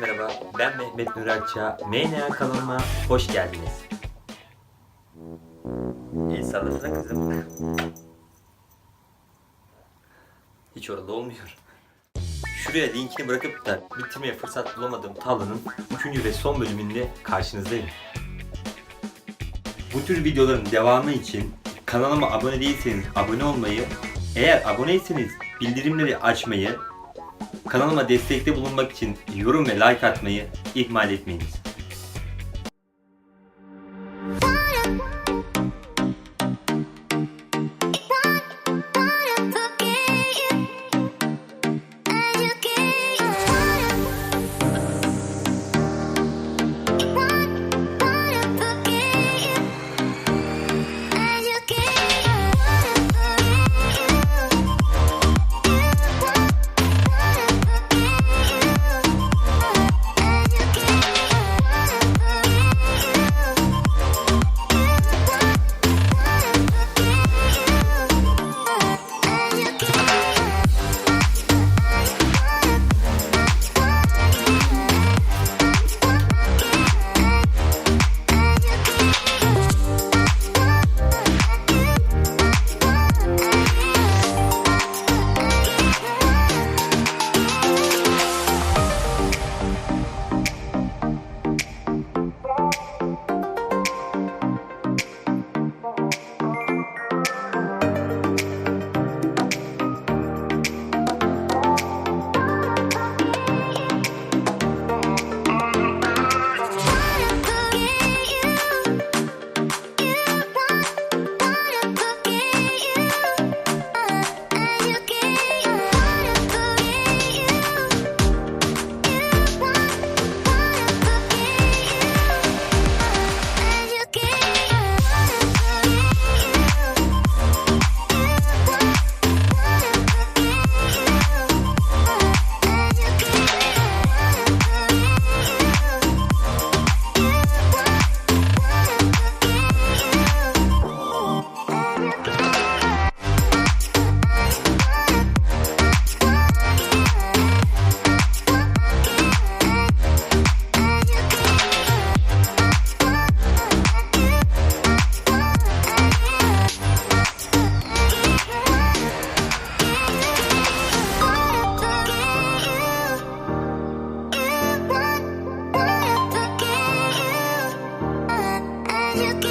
merhaba. Ben Mehmet Nur. MNA kanalıma hoş geldiniz. El sallasana kızım. Hiç orada olmuyor. Şuraya linkini bırakıp da bitirmeye fırsat bulamadığım Talha'nın 3. ve son bölümünde karşınızdayım. Bu tür videoların devamı için kanalıma abone değilseniz abone olmayı, eğer aboneyseniz bildirimleri açmayı, kanalıma destekte bulunmak için yorum ve like atmayı ihmal etmeyiniz. you can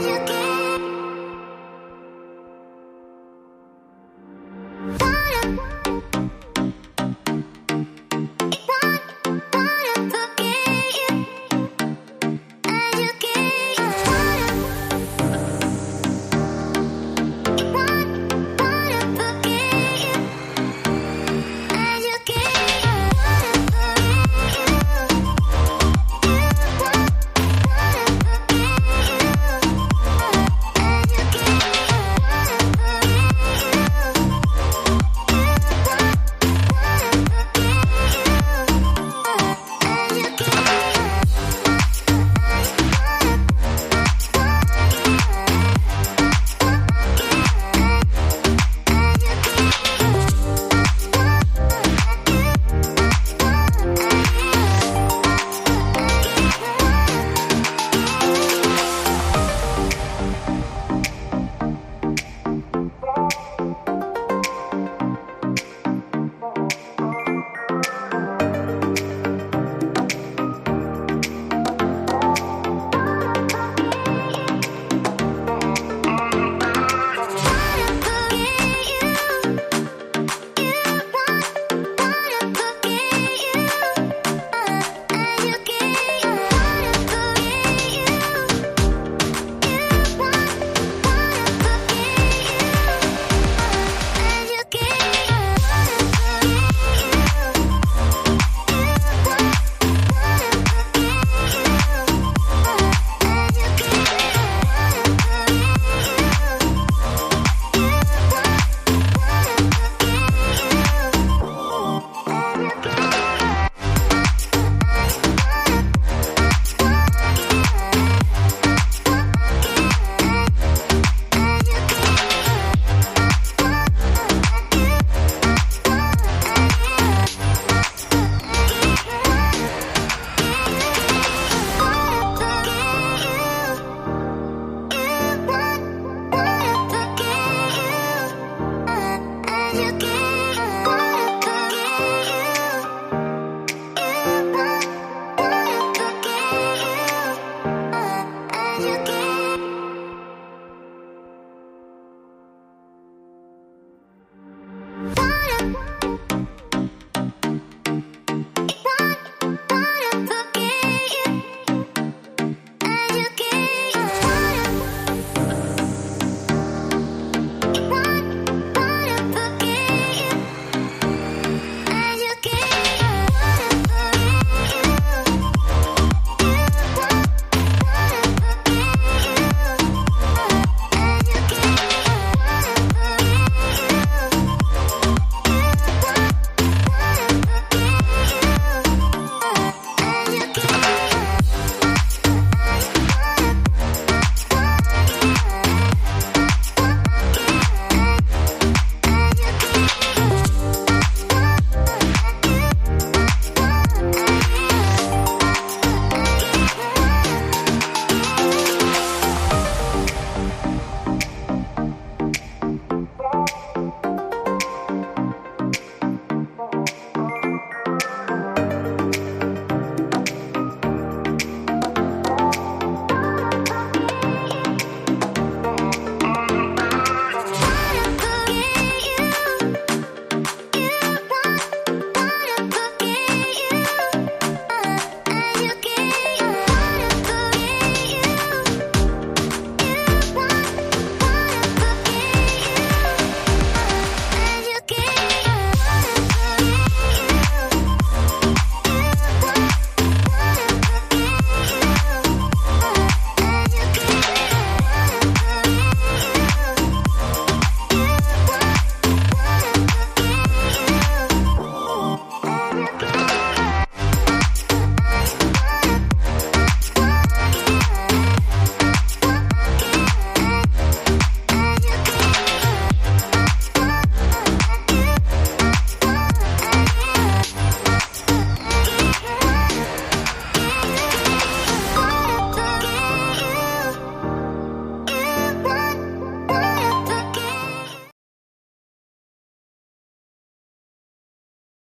look at